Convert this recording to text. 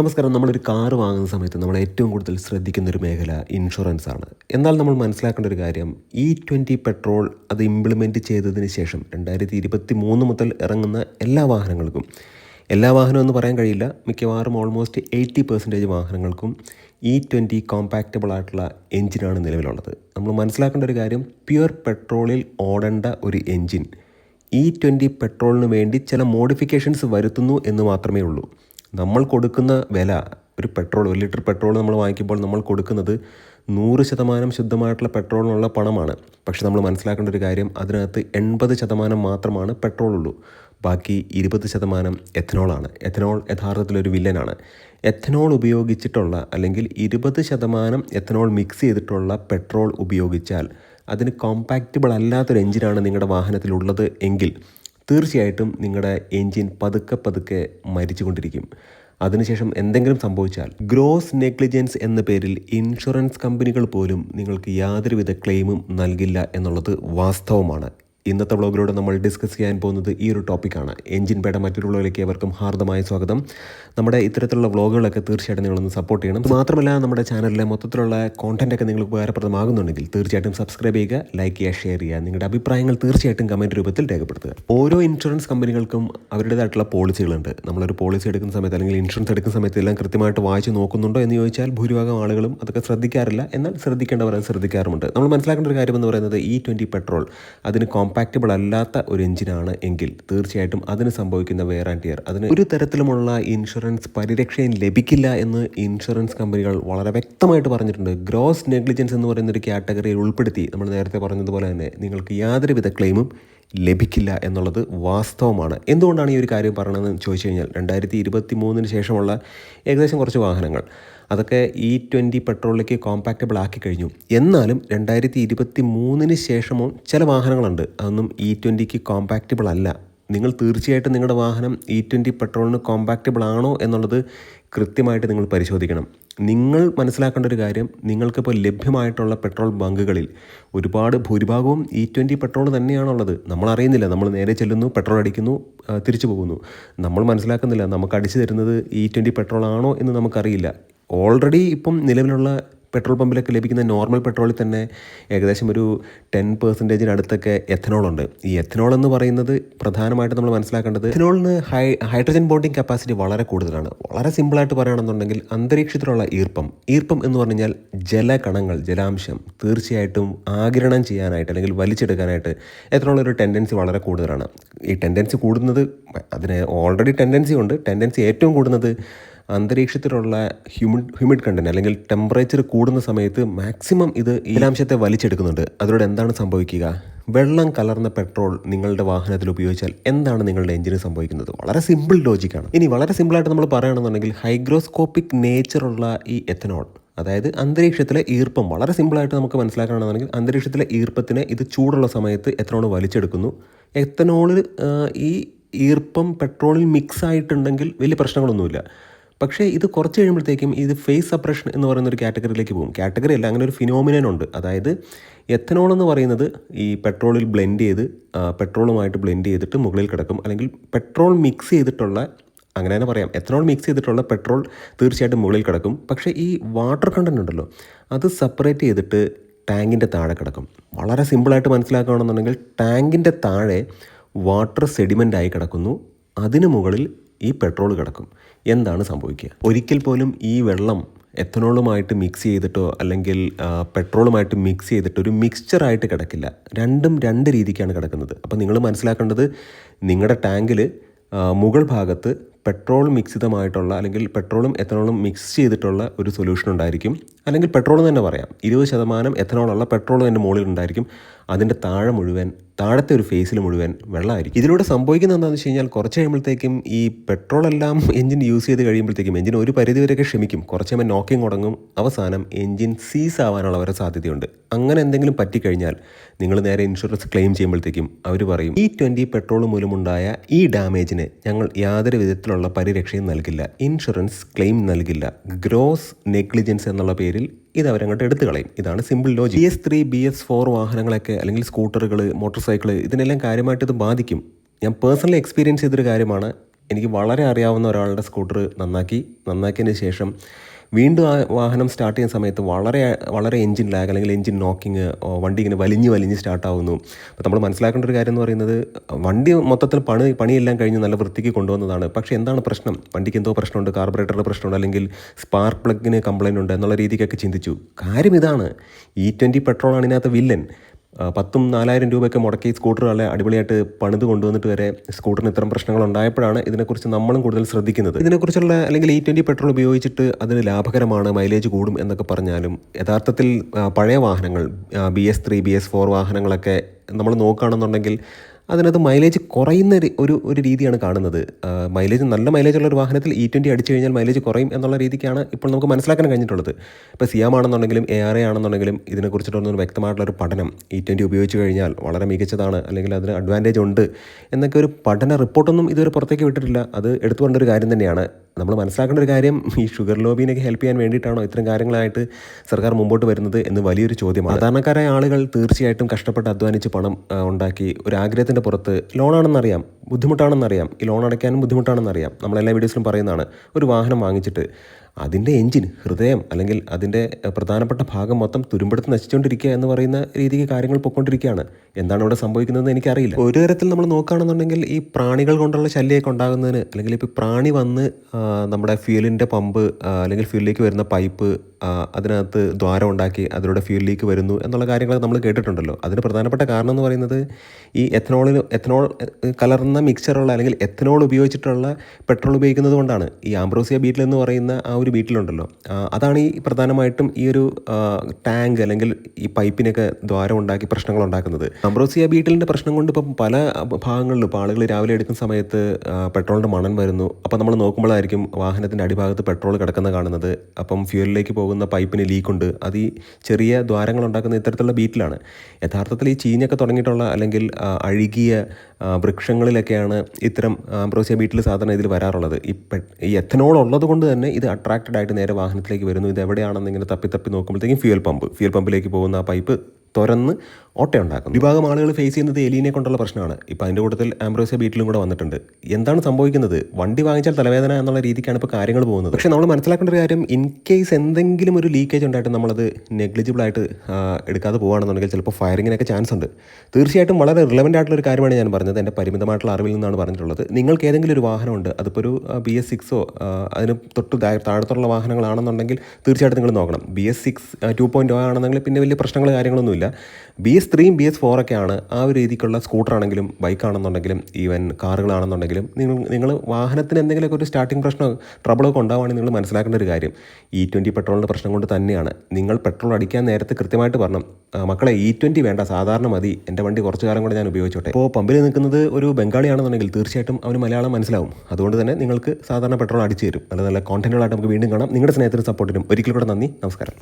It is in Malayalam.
നമസ്കാരം. നമ്മളൊരു കാർ വാങ്ങുന്ന സമയത്ത് നമ്മൾ ഏറ്റവും കൂടുതൽ ശ്രദ്ധിക്കുന്ന ഒരു മേഖല ഇൻഷുറൻസ് ആണ്. എന്നാൽ നമ്മൾ മനസ്സിലാക്കേണ്ട ഒരു കാര്യം ഇ ട്വന്റി പെട്രോൾ അത് ഇംപ്ലിമെന്റ് ചെയ്തതിന് ശേഷം രണ്ടായിരത്തി ഇരുപത്തി മൂന്ന് മുതൽ ഇറങ്ങുന്ന എല്ലാ വാഹനങ്ങൾക്കും എല്ലാ വാഹനവും എന്ന് പറയാൻ കഴിയില്ല മിക്കവാറും ഓൾമോസ്റ്റ് എയ്റ്റി പെർസെന്റേജ് വാഹനങ്ങൾക്കും ഇ ട്വന്റി കോമ്പാക്റ്റബിൾ ആയിട്ടുള്ള എഞ്ചിനാണ് നിലവിലുള്ളത്. നമ്മൾ മനസ്സിലാക്കേണ്ട ഒരു കാര്യം പ്യുവർ പെട്രോളിൽ ഓടേണ്ട ഒരു എഞ്ചിൻ ഇ ട്വന്റി പെട്രോളിന് വേണ്ടി ചില മോഡിഫിക്കേഷൻസ് വരുത്തുന്നു എന്ന് മാത്രമേ ഉള്ളൂ. നമ്മൾ കൊടുക്കുന്ന വില ഒരു പെട്രോൾ ഒരു ലിറ്റർ പെട്രോൾ നമ്മൾ വാങ്ങിക്കുമ്പോൾ നമ്മൾ കൊടുക്കുന്നത് നൂറ് ശതമാനം ശുദ്ധമായിട്ടുള്ള പെട്രോളിനുള്ള പണമാണ്. പക്ഷേ നമ്മൾ മനസ്സിലാക്കേണ്ട ഒരു കാര്യം അതിനകത്ത് എൺപത് ശതമാനം മാത്രമാണ് പെട്രോൾ ഉള്ളൂ ബാക്കി ഇരുപത് ശതമാനം എഥനോളാണ്. എഥനോൾ യഥാർത്ഥത്തിൽ ഒരു വില്ലനാണ്. എഥനോൾ ഉപയോഗിച്ചിട്ടുള്ള അല്ലെങ്കിൽ ഇരുപത് ശതമാനം എഥനോൾ മിക്സ് ചെയ്തിട്ടുള്ള പെട്രോൾ ഉപയോഗിച്ചാൽ അതിന് കോമ്പാക്റ്റബിൾ അല്ലാത്തൊരു എഞ്ചിനാണ് നിങ്ങളുടെ വാഹനത്തിലുള്ളത് എങ്കിൽ തീർച്ചയായിട്ടും നിങ്ങളുടെ എൻജിൻ പതുക്കെ പതുക്കെ മരിച്ചുകൊണ്ടിരിക്കും. അതിനുശേഷം എന്തെങ്കിലും സംഭവിച്ചാൽ ഗ്രോസ് നെഗ്ലിജൻസ് എന്ന പേരിൽ ഇൻഷുറൻസ് കമ്പനികൾ പോലും നിങ്ങൾക്ക് യാതൊരുവിധ ക്ലെയിമും നൽകില്ല എന്നുള്ളത് വാസ്തവമാണ്. ഇന്നത്തെ വ്ളോഗിലൂടെ നമ്മൾ ഡിസ്കസ് ചെയ്യാൻ പോകുന്നത് ഈ ഒരു ടോപ്പിക്കാണ്. എഞ്ചിൻ പേട മറ്റുള്ളവരിലേക്ക് ഏവർക്കും ഹാർദമായ സ്വാഗതം. നമ്മുടെ ഇത്തരത്തിലുള്ള വ്ളോഗുകളൊക്കെ തീർച്ചയായിട്ടും നിങ്ങളൊന്ന് സപ്പോർട്ട് ചെയ്യണം. മാത്രമല്ല നമ്മുടെ ചാനലിലെ മൊത്തത്തിലുള്ള കോണ്ടന്റ് ഒക്കെ നിങ്ങൾക്ക് ഉപകാരപ്രദമാകുന്നുണ്ടെങ്കിൽ തീർച്ചയായിട്ടും സബ്സ്ക്രൈബ് ചെയ്യുക ലൈക്ക് ചെയ്യുക ഷെയർ ചെയ്യുക. നിങ്ങളുടെ അഭിപ്രായങ്ങൾ തീർച്ചയായിട്ടും കമന്റ് രൂപത്തിൽ രേഖപ്പെടുത്തുക. ഓരോ ഇൻഷുറൻസ് കമ്പനികൾക്കും അവരുടേതായിട്ടുള്ള പോളിസികളുണ്ട് നമ്മളൊരു പോളിസി എടുക്കുന്ന സമയത്ത് അല്ലെങ്കിൽ ഇൻഷുറൻസ് എടുക്കുന്ന സമയത്ത് എല്ലാം കൃത്യമായിട്ട് വായിച്ച് നോക്കുന്നുണ്ടോ എന്ന് ചോദിച്ചാൽ ഭൂരിഭാഗം ആളുകളും അതൊക്കെ ശ്രദ്ധിക്കാറില്ല. എന്നാൽ ശ്രദ്ധിക്കേണ്ടവർ അത് ശ്രദ്ധിക്കാറുമുണ്ട്. നമ്മൾ മനസ്സിലാക്കേണ്ട ഒരു കാര്യം എന്ന് പറയുന്നത് ഇ ട്വന്റി പെട്രോൾ അതിന് കോമ്പാക്റ്റബിൾ അല്ലാത്ത ഒരു എഞ്ചിനാണ് എങ്കിൽ തീർച്ചയായിട്ടും അതിന് സംഭവിക്കുന്ന വെയർ ആൻഡ് ടിയർ അതിന് ഒരു തരത്തിലുമുള്ള ഇൻഷുറൻസ് പരിരക്ഷയും ലഭിക്കില്ല എന്ന് ഇൻഷുറൻസ് കമ്പനികൾ വളരെ വ്യക്തമായിട്ട് പറഞ്ഞിട്ടുണ്ട്. ഗ്രോസ് നെഗ്ലിജൻസ് എന്ന് പറയുന്ന ഒരു കാറ്റഗറിയിൽ ഉൾപ്പെടുത്തി നമ്മൾ നേരത്തെ പറഞ്ഞതുപോലെ തന്നെ നിങ്ങൾക്ക് യാതൊരുവിധ ക്ലെയിമും ലഭിക്കില്ല എന്നുള്ളത് വാസ്തവമാണ്. എന്തുകൊണ്ടാണ് ഈ ഒരു കാര്യം പറയണതെന്ന് ചോദിച്ചു കഴിഞ്ഞാൽ രണ്ടായിരത്തി ഇരുപത്തി മൂന്നിന് ശേഷമുള്ള ഏകദേശം കുറച്ച് വാഹനങ്ങൾ. അതൊക്കെ ഇ ട്വന്റി പെട്രോളിലേക്ക് കോമ്പാക്റ്റബിൾ ആക്കി കഴിഞ്ഞു. എന്നാലും രണ്ടായിരത്തി ഇരുപത്തി മൂന്നിന് ശേഷമോ ചില വാഹനങ്ങളുണ്ട്. അതൊന്നും ഇ ട്വന്റിക്ക് കോമ്പാക്റ്റബിൾ അല്ല. നിങ്ങൾ തീർച്ചയായിട്ടും നിങ്ങളുടെ വാഹനം ഇ ട്വന്റി പെട്രോളിന് കോമ്പാക്റ്റബിൾ ആണോ എന്നുള്ളത് കൃത്യമായിട്ട് നിങ്ങൾ പരിശോധിക്കണം. നിങ്ങൾ മനസ്സിലാക്കേണ്ട ഒരു കാര്യം നിങ്ങൾക്കിപ്പോൾ ലഭ്യമായിട്ടുള്ള പെട്രോൾ ബങ്കുകളിൽ ഒരുപാട് ഭൂരിഭാഗവും ഇ ട്വന്റി പെട്രോൾ തന്നെയാണുള്ളത്. നമ്മൾ അറിയുന്നില്ല. നമ്മൾ നേരെ ചെല്ലുന്നു പെട്രോൾ അടിക്കുന്നു തിരിച്ചു പോകുന്നു. നമ്മൾ മനസ്സിലാക്കുന്നില്ല. നമുക്ക് അടിച്ചു തരുന്നത് ഇ ട്വന്റി പെട്രോൾ ആണോ എന്ന് നമുക്കറിയില്ല. ഓൾറെഡി ഇപ്പം നിലവിലുള്ള പെട്രോൾ പമ്പിലൊക്കെ ലഭിക്കുന്ന നോർമൽ പെട്രോളിൽ തന്നെ ഏകദേശം ഒരു ടെൻ പെർസെന്റേജിനടുത്തൊക്കെ എഥനോൾ ഉണ്ട്. ഈ എഥനോൾ എന്ന് പറയുന്നത് പ്രധാനമായിട്ട് നമ്മൾ മനസ്സിലാക്കേണ്ടത് എഥനോളിന് ഹൈ ഹൈഡ്രജൻ ബോണ്ടിങ് കപ്പാസിറ്റി വളരെ കൂടുതലാണ്. വളരെ സിമ്പിളായിട്ട് പറയുകയാണെന്നുണ്ടെങ്കിൽ അന്തരീക്ഷത്തിലുള്ള ഈർപ്പം ഈർപ്പം എന്ന് പറഞ്ഞു കഴിഞ്ഞാൽ ജലകണങ്ങൾ ജലാംശം തീർച്ചയായിട്ടും ആഗിരണം ചെയ്യാനായിട്ട് അല്ലെങ്കിൽ വലിച്ചെടുക്കാനായിട്ട് എഥനോൾ ഒരു ടെൻഡൻസി വളരെ കൂടുതലാണ്. ഈ ടെൻഡൻസി കൂടുന്നത് അതിന് ഓൾറെഡി ടെൻഡൻസി ഉണ്ട്. ടെൻഡൻസി ഏറ്റവും കൂടുന്നത് അന്തരീക്ഷത്തിലുള്ള ഹ്യൂമിഡ് ഹ്യൂമിഡ് കണ്ടന്റ് അല്ലെങ്കിൽ ടെമ്പറേച്ചർ കൂടുന്ന സമയത്ത് മാക്സിമം ഇത് ഈലാംശത്തെ വലിച്ചെടുക്കുന്നുണ്ട്. അതിലൂടെ എന്താണ് സംഭവിക്കുക? വെള്ളം കലർന്ന പെട്രോൾ നിങ്ങളുടെ വാഹനത്തിൽ ഉപയോഗിച്ചാൽ എന്താണ് നിങ്ങളുടെ എഞ്ചിന് സംഭവിക്കുന്നത്? വളരെ സിമ്പിൾ ലോജിക്കാണ് ഇനി വളരെ സിമ്പിളായിട്ട് നമ്മൾ പറയുകയാണെന്നുണ്ടെങ്കിൽ ഹൈഗ്രോസ്കോപ്പിക് നേച്ചറുള്ള ഈ എത്തനോൾ അതായത് അന്തരീക്ഷത്തിലെ ഈർപ്പം വളരെ സിമ്പിളായിട്ട് നമുക്ക് മനസ്സിലാക്കണമെന്നുണ്ടെങ്കിൽ അന്തരീക്ഷത്തിലെ ഈർപ്പത്തിനെ ഇത് ചൂടുള്ള സമയത്ത് എത്തനോൾ വലിച്ചെടുക്കുന്നു. എത്തനോളിൽ ഈ ഈർപ്പം പെട്രോളിൽ മിക്സ് ആയിട്ടുണ്ടെങ്കിൽ വലിയ പ്രശ്നങ്ങളൊന്നുമില്ല. പക്ഷേ ഇത് കുറച്ച് കഴിയുമ്പോഴത്തേക്കും ഇത് ഫേസ് സപ്രഷൻ എന്ന് പറയുന്ന ഒരു കാറ്റഗറിയിലേക്ക് പോകും. കാറ്റഗറി അല്ല അങ്ങനെ ഒരു ഫിനോമിനൻ ഉണ്ട്. അതായത് എത്തനോൾ എന്ന് പറയുന്നത് ഈ പെട്രോളിൽ ബ്ലെൻഡ് ചെയ്ത് പെട്രോളുമായിട്ട് ബ്ലെൻഡ് ചെയ്തിട്ട് മുകളിൽ കിടക്കും. അല്ലെങ്കിൽ പെട്രോൾ മിക്സ് ചെയ്തിട്ടുള്ള അങ്ങനെ തന്നെ പറയാം. എത്തനോൾ മിക്സ് ചെയ്തിട്ടുള്ള പെട്രോൾ തീർച്ചയായിട്ടും മുകളിൽ കിടക്കും. പക്ഷേ ഈ വാട്ടർ കണ്ടന്റ് ഉണ്ടല്ലോ അത് സെപ്പറേറ്റ് ചെയ്തിട്ട് ടാങ്കിന്റെ താഴെ കിടക്കും. വളരെ സിമ്പിളായിട്ട് മനസ്സിലാക്കുകയാണെന്നുണ്ടെങ്കിൽ ടാങ്കിന്റെ താഴെ വാട്ടർ സെഡിമെന്റ് ആയി കിടക്കുന്നു. അതിന് മുകളിൽ ഈ പെട്രോൾ കിടക്കും. എന്താണ് സംഭവിക്കുക? ഒരിക്കൽ പോലും ഈ വെള്ളം എത്തനോളുമായിട്ട് മിക്സ് ചെയ്തിട്ടോ അല്ലെങ്കിൽ പെട്രോളുമായിട്ട് മിക്സ് ചെയ്തിട്ട് ഒരു മിക്സ്ചറായിട്ട് കിടക്കില്ല. രണ്ടും രണ്ട് രീതിക്കാണ് കിടക്കുന്നത്. അപ്പോൾ നിങ്ങൾ മനസ്സിലാക്കേണ്ടത് നിങ്ങളുടെ ടാങ്കിൽ മുകൾ ഭാഗത്ത് പെട്രോൾ മിക്സിതമായിട്ടുള്ള അല്ലെങ്കിൽ പെട്രോളും എത്തനോളും മിക്സ് ചെയ്തിട്ടുള്ള ഒരു സൊല്യൂഷൻ ഉണ്ടായിരിക്കും. അല്ലെങ്കിൽ പെട്രോൾ തന്നെ പറയാം. ഇരുപത് ശതമാനം എത്തനോളുള്ള പെട്രോൾ തന്നെ മുകളിൽ ഉണ്ടായിരിക്കും. അതിന്റെ താഴെ മുഴുവൻ താഴത്തെ ഒരു ഫേസിൽ മുഴുവൻ വെള്ളമായിരിക്കും. ഇതിലൂടെ സംഭവിക്കുന്നത് എന്താണെന്ന് വെച്ച് കഴിഞ്ഞാൽ കുറച്ച് കഴിയുമ്പോഴത്തേക്കും ഈ പെട്രോൾ എല്ലാം എഞ്ചിൻ യൂസ് ചെയ്ത് കഴിയുമ്പോഴത്തേക്കും എഞ്ചിൻ ഒരു പരിധി വരെയൊക്കെ ക്ഷമിക്കും. കുറച്ച് കഴിയുമ്പോൾ നോക്കിങ് തുടങ്ങും. അവസാനം എഞ്ചിൻ സീസ് ആവാനുള്ള വരെ സാധ്യതയുണ്ട്. അങ്ങനെ എന്തെങ്കിലും പറ്റിക്കഴിഞ്ഞാൽ നിങ്ങൾ നേരെ ഇൻഷുറൻസ് ക്ലെയിം ചെയ്യുമ്പോഴത്തേക്കും അവർ പറയും ഈ ട്വന്റി പെട്രോൾ മൂലമുണ്ടായ ഈ ഡാമേജിന് ഞങ്ങൾ യാതൊരു വിധത്തിലുള്ള പരിരക്ഷയും നൽകില്ല. ഇൻഷുറൻസ് ക്ലെയിം നൽകില്ല. ഗ്രോസ് നെഗ്ലിജൻസ് എന്നുള്ള പേരിൽ ഇത് അവരങ്ങോട്ട് എടുത്തു കളയും ഇതാണ് simple logic B S three B S four വാഹനങ്ങളൊക്കെ അല്ലെങ്കിൽ സ്കൂട്ടറുകൾ മോട്ടോർ സൈക്കിൾ ഇതിനെല്ലാം കാര്യമായിട്ട് ഇത് ബാധിക്കും. ഞാൻ പേഴ്സണലി എക്സ്പീരിയൻസ് ചെയ്തൊരു കാര്യമാണ്. എനിക്ക് വളരെ അറിയാവുന്ന ഒരാളുടെ സ്കൂട്ടർ നന്നാക്കി. നന്നാക്കിയതിന് ശേഷം വീണ്ടും ആ വാഹനം സ്റ്റാർട്ട് ചെയ്യുന്ന സമയത്ത് വളരെ വളരെ എഞ്ചിൻ ലാഗ് അല്ലെങ്കിൽ എഞ്ചിൻ നോക്കിങ് വണ്ടി ഇങ്ങനെ വലിഞ്ഞ് വലിഞ്ഞ് സ്റ്റാർട്ടാവുന്നു അപ്പോൾ നമ്മൾ മനസ്സിലാക്കേണ്ട ഒരു കാര്യം എന്ന് പറയുന്നത് വണ്ടി മൊത്തത്തിൽ പണി പണിയെല്ലാം കഴിഞ്ഞ് നല്ല വൃത്തിക്ക് കൊണ്ടുവന്നതാണ്. പക്ഷേ എന്താണ് പ്രശ്നം? വണ്ടിക്ക് എന്തോ പ്രശ്നമുണ്ട് കാർബറേറ്ററിൽ പ്രശ്നമുണ്ട് അല്ലെങ്കിൽ സ്പാർക്ക് പ്ലഗിന് കംപ്ലയിന്റ് ഉണ്ട് എന്നുള്ള രീതിക്കൊക്കെ ചിന്തിച്ചു. കാര്യം ഇതാണ്. ഇ ട്വന്റി പെട്രോളാണ് ഇതിനകത്ത് വില്ലൻ പത്തും നാലായിരം രൂപയൊക്കെ മുടക്കി സ്കൂട്ടറുകളെ അടിപൊളിയായിട്ട് പണിത് കൊണ്ടുവന്നിട്ട് വരെ സ്കൂട്ടറിന് ഇത്തരം പ്രശ്നങ്ങൾ ഉണ്ടായപ്പോഴാണ് ഇതിനെക്കുറിച്ച് നമ്മളും കൂടുതൽ ശ്രദ്ധിക്കുന്നത്. ഇതിനെക്കുറിച്ചുള്ള അല്ലെങ്കിൽ ഇ ട്വന്റി പെട്രോൾ ഉപയോഗിച്ചിട്ട് അതിന് ലാഭകരമാണ് മൈലേജ് കൂടും എന്നൊക്കെ പറഞ്ഞാലും യഥാർത്ഥത്തിൽ പഴയ വാഹനങ്ങൾ B S three B S four വാഹനങ്ങളൊക്കെ നമ്മൾ നോക്കുകയാണെന്നുണ്ടെങ്കിൽ അതിനകത്ത് മൈലേജ് കുറയുന്ന ഒരു- ഒരു രീതിയാണ് കാണുന്നത്. മൈലേജ് നല്ല മൈലേജ് ഉള്ള ഒരു വാഹനത്തിൽ ഇ ട്വന്റി അടിച്ചു കഴിഞ്ഞാൽ മൈലേജ് കുറയും എന്നുള്ള രീതിക്കാണ് ഇപ്പോൾ നമുക്ക് മനസ്സിലാക്കാൻ കഴിഞ്ഞിട്ടുള്ളത്. ഇപ്പോൾ സിയാം ആണെന്നുണ്ടെങ്കിലും എ ആർ എ ആണെന്നുണ്ടെങ്കിലും ഇതിനെക്കുറിച്ചിട്ടൊന്നും വ്യക്തമായിട്ടുള്ള ഒരു പഠനം ഇ ട്വന്റി ഉപയോഗിച്ച് കഴിഞ്ഞാൽ വളരെ മികച്ചതാണ് അല്ലെങ്കിൽ അതിന് അഡ്വാന്റേജ് ഉണ്ട് എന്നൊക്കെ ഒരു പഠന റിപ്പോർട്ടൊന്നും ഇതുവരെ പുറത്തേക്ക് വിട്ടിട്ടില്ല. അത് എടുത്തുകൊണ്ടൊരു കാര്യം തന്നെയാണ്. നമ്മൾ മനസ്സിലാക്കേണ്ട ഒരു കാര്യം ഈ ഷുഗർ ലോബിനെയൊക്കെ ഹെൽപ്പ് ചെയ്യാൻ വേണ്ടിയിട്ടാണോ ഇത്തരം കാര്യങ്ങളായിട്ട് സർക്കാർ മുമ്പോട്ട് വരുന്നത് എന്ന് വലിയൊരു ചോദ്യമാണ്. സാധാരണക്കാരായ ആളുകൾ തീർച്ചയായിട്ടും കഷ്ടപ്പെട്ട് അധ്വാനിച്ച് പണം ഉണ്ടാക്കി ഒരു ആഗ്രഹത്തിന്റെ പുറത്ത് ലോണാണെന്നറിയാം ബുദ്ധിമുട്ടാണെന്നറിയാം. ഈ ലോൺ അടയ്ക്കാനും ബുദ്ധിമുട്ടാണെന്നറിയാം. നമ്മളെല്ലാ വീഡിയോസിലും പറയുന്നതാണ് ഒരു വാഹനം വാങ്ങിച്ചിട്ട് അതിന്റെ എൻജിൻ ഹൃദയം അല്ലെങ്കിൽ അതിന്റെ പ്രധാനപ്പെട്ട ഭാഗം മൊത്തം തുരുമ്പെടുത്ത് നശിച്ചുകൊണ്ടിരിക്കുക എന്ന് പറയുന്ന രീതിക്ക് കാര്യങ്ങൾ പൊയ്ക്കൊണ്ടിരിക്കുകയാണ്. എന്താണ് ഇവിടെ സംഭവിക്കുന്നതെന്ന് എനിക്കറിയില്ല. ഒരു തരത്തിൽ നമ്മൾ നോക്കുകയാണെന്നുണ്ടെങ്കിൽ ഈ പ്രാണികൾ കൊണ്ടുള്ള ശല്യമൊക്കെ ഉണ്ടാകുന്നതിന് അല്ലെങ്കിൽ ഇപ്പോൾ പ്രാണി വന്ന് നമ്മുടെ ഫ്യൂലിന്റെ പമ്പ് അല്ലെങ്കിൽ ഫ്യൂലിലേക്ക് വരുന്ന പൈപ്പ് അതിനകത്ത് ദ്വാരം ഉണ്ടാക്കി അതിലൂടെ ഫ്യൂലിലേക്ക് വരുന്നു എന്നുള്ള കാര്യങ്ങൾ നമ്മൾ കേട്ടിട്ടുണ്ടല്ലോ. അതിന് പ്രധാനപ്പെട്ട കാരണം എന്ന് പറയുന്നത് ഈ എഥനോളിന് എഥനോൾ കലർന്ന മിക്സറുള്ള അല്ലെങ്കിൽ എഥനോൾ ഉപയോഗിച്ചിട്ടുള്ള പെട്രോൾ ഉപയോഗിക്കുന്നത് കൊണ്ടാണ്. ഈ ആംബ്രോസിയ ബീറ്റിൽ എന്ന് പറയുന്ന ആ ഒരു വീട്ടിലുണ്ടല്ലോ. അതാണ് ഈ പ്രധാനമായിട്ടും ഈ ഒരു ടാങ്ക് അല്ലെങ്കിൽ ഈ പൈപ്പിനൊക്കെ ദ്വാരം ഉണ്ടാക്കി പ്രശ്നങ്ങൾ ഉണ്ടാക്കുന്നത്. അംബ്രോസിയ ബീറ്റിലിന്റെ പ്രശ്നം കൊണ്ട് ഇപ്പം പല ഭാഗങ്ങളിലും ഇപ്പോൾ ആളുകൾ രാവിലെ എടുക്കുന്ന സമയത്ത് പെട്രോളിന്റെ മണം വരുന്നു. അപ്പോൾ നമ്മൾ നോക്കുമ്പോഴായിരിക്കും വാഹനത്തിന്റെ അടിഭാഗത്ത് പെട്രോൾ കിടക്കുന്ന കാണുന്നത്. അപ്പം ഫ്യൂലിലേക്ക് പോകുന്ന പൈപ്പിന് ലീക്കുണ്ട്. അത് ഈ ചെറിയ ദ്വാരങ്ങൾ ഉണ്ടാക്കുന്ന ഇത്തരത്തിലുള്ള ബീറ്റിലാണ്. യഥാർത്ഥത്തിൽ ഈ ചീഞ്ഞൊക്കെ തുടങ്ങിയിട്ടുള്ള അല്ലെങ്കിൽ അഴുകിയ വൃക്ഷങ്ങളിലൊക്കെയാണ് ഇത്തരം ആംബ്രോസിയ ബീറ്റിൽ സാധാരണ ഇതിൽ വരാറുള്ളത്. ഈ ഈ എഥനോൾ ഉള്ളത് കൊണ്ട് തന്നെ ഇത് അട്രാക്റ്റഡ് ആയിട്ട് നേരെ വാഹനത്തിലേക്ക് വരുന്നു. ഇത് എവിടെയാണെന്ന് ഇങ്ങനെ തപ്പി തപ്പി നോക്കുമ്പോഴത്തേക്കും ഫ്യൂൽ പമ്പ് ഫ്യൂൽ പമ്പിലേക്ക് പോകുന്ന ആ പൈപ്പ് തുറന്ന് ഓട്ടയുണ്ടാക്കും വിഭാഗം ആളുകൾ ഫേസ് ചെയ്യുന്നത് എലീനെ കൊണ്ടുള്ള പ്രശ്നമാണ്. ഇപ്പോൾ അതിന്റെ കൂട്ടത്തിൽ ആംബ്രോസിയ ബീറ്റിലും കൂടെ വന്നിട്ടുണ്ട്. എന്താണ് സംഭവിക്കുന്നത്? വണ്ടി വാങ്ങിച്ചാൽ തലവേദന എന്നുള്ള രീതിക്കാണ് ഇപ്പോൾ കാര്യങ്ങൾ പോകുന്നത്. പക്ഷേ നമ്മൾ മനസ്സിലാക്കേണ്ട ഒരു കാര്യം ഇൻ കേസ് എന്തെങ്കിലും ഒരു ലീക്കേജ് ഉണ്ടായിട്ട് നമ്മളത് നെഗ്ലിജിബിൾ ആയിട്ട് എടുക്കാതെ പോകുകയാണെന്നുണ്ടെങ്കിൽ ചിലപ്പോൾ ഫയറിങ്ങിനൊക്കെ ചാൻസ് ഉണ്ട്. തീർച്ചയായിട്ടും വളരെ റിലവന്റ് ആയിട്ടുള്ള ഒരു കാര്യമാണ് ഞാൻ പറഞ്ഞത്. എന്റെ പരിമിതമായിട്ടുള്ള അറിവിൽ നിന്നാണ് പറഞ്ഞിട്ടുള്ളത്. നിങ്ങൾക്ക് ഏതെങ്കിലും ഒരു വാഹനമുണ്ട് അതിപ്പോൾ ഒരു ബി എസ് സിക്സോ അതിന് തൊട്ട് താഴത്തുള്ള വാഹനങ്ങളാണെന്നുണ്ടെങ്കിൽ തീർച്ചയായിട്ടും നിങ്ങൾ നോക്കണം. B S six two point ആണെന്നുണ്ടെങ്കിൽ പിന്നെ വലിയ പ്രശ്നങ്ങൾ കാര്യങ്ങളൊന്നുമില്ല. ബി എസ് ത്രീയും ബി എസ് ഫോറൊക്കെയാണ് ആ ഒരു രീതിക്കുള്ള സ്കൂട്ടർ ആണെങ്കിലും ബൈക്ക് ആണെന്നുണ്ടെങ്കിലും ഈവൻ കാറുകളാണെന്നുണ്ടെങ്കിലും നിങ്ങൾ നിങ്ങൾ വാഹനത്തിന് എന്തെങ്കിലുമൊക്കെ ഒരു സ്റ്റാർട്ടിംഗ് പ്രശ്നമോ ട്രബിളൊക്കെ ഉണ്ടാവുകയാണെങ്കിൽ നിങ്ങൾ മനസ്സിലാക്കേണ്ട ഒരു കാര്യം. ഇ ട്വന്റി പെട്രോളിന്റെ പ്രശ്നം കൊണ്ട് തന്നെയാണ്. നിങ്ങൾ പെട്രോൾ അടിക്കാൻ നേരത്തെ കൃത്യമായിട്ട് പറഞ്ഞു മക്കളെ ഇ ട്വന്റി വേണ്ട സാധാരണ മതി. എന്റെ വണ്ടി കുറച്ച് കാലം കൂടെ ഞാൻ ഉപയോഗിച്ചോട്ടെ. ഇപ്പോൾ പമ്പിൽ നിൽക്കുന്നത് ഒരു ബംഗാളിയാണെന്നുണ്ടെങ്കിൽ തീർച്ചയായിട്ടും അവന് മലയാളം മനസ്സിലാവും. അതുകൊണ്ട് തന്നെ നിങ്ങൾക്ക് സാധാരണ പെട്രോൾ അടിച്ചു തരും. നല്ല നല്ല കോണ്ടന്റുകളായിട്ട് നമുക്ക് വീണ്ടും കാണാം. നിങ്ങളുടെ സ്നേഹത്തിനും സപ്പോർട്ടിനും ഒരിക്കൽ കൂടെ നന്ദി. നമസ്കാരം.